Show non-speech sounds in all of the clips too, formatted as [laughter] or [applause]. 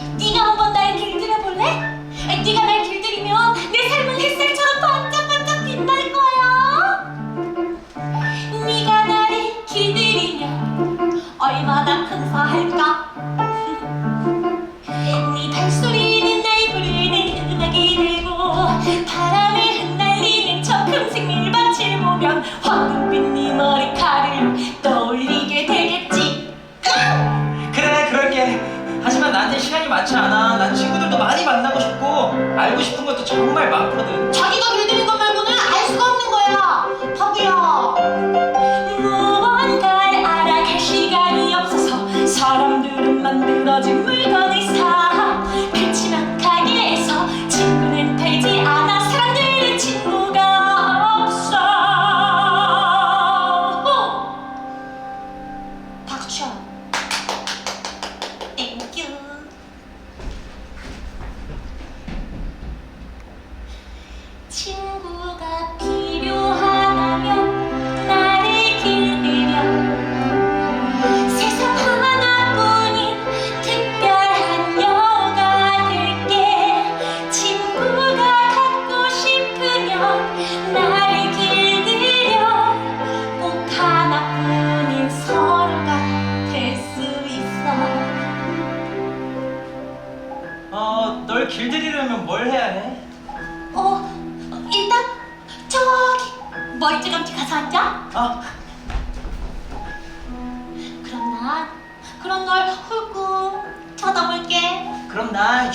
네가 한번 날 길들여 볼래? 네가 날 길들이면 내 삶은 햇살처럼 반짝반짝 빛날 거야. 네가 나를 길들이면 얼마나 근사할까? [laughs] 네 발소리는 날 부르는 흔하게 들고 바람을 흩날리는 저 금색 밀밭을 보면 황금빛 네 머리카락 것도 정말 많거든 자기가 길들인 것 말고는 알 수가 없는 거야. 덕이야 무언가를 알아갈 시간이 없어서 사람들은 만들어진 물건을 사. 그치만 가게에서 친구는 팔지 않아 사람들은 친구가 없어. 박수 땡 어 어널 길들이려면 뭘 해야 해? 어, 일단 저기 멀찌감치 가서 앉아. 어? 그럼 난 그런 걸 훑고 쳐다볼게. 그럼 난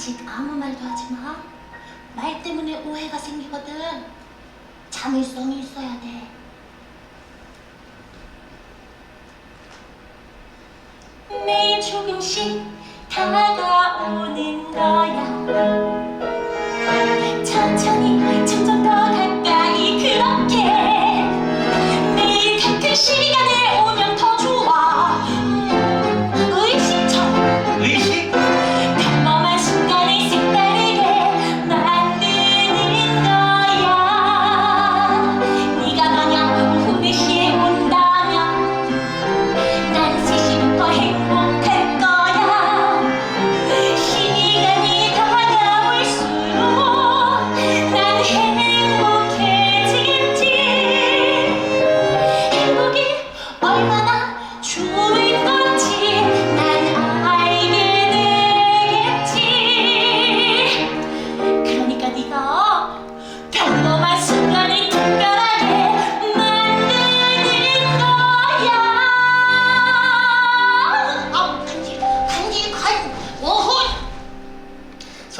아직 아무 말도 하지 마. 말 때문에 오해가 생기거든. 자물성이 있어야 돼. 매일 조금씩 다가오는 거야.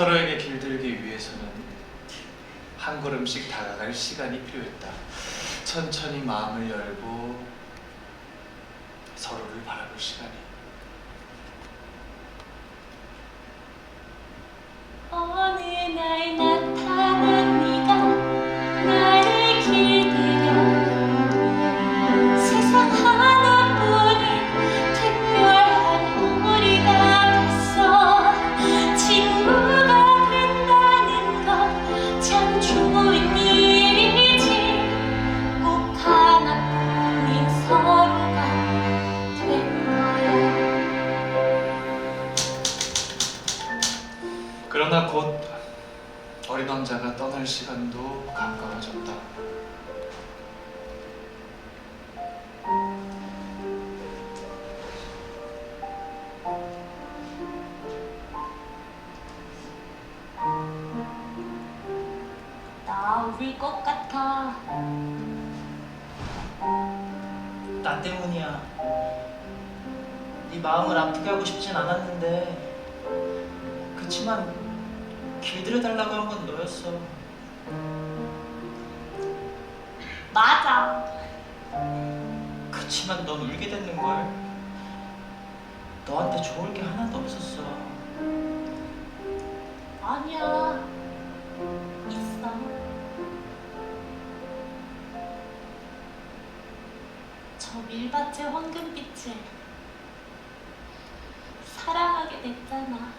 서로에게 길들이기 위해서는 한 걸음씩 다가갈 시간이 필요했다. 천천히 마음을 열고 서로를 바라볼 시간이 그러나 곧 어린 왕자가 떠날 시간도 가까워졌다 나 울릴 것 같아. 나 때문이야 네 마음을 아프게 하고 싶진 않았는데 그치만 길들여달라고 한 건 너였어 맞아. 그치만 넌 울게 됐는 걸 너한테 좋을 게 하나도 없었어 아니야. 있어. 저 밀밭의 황금빛을 사랑하게 됐잖아.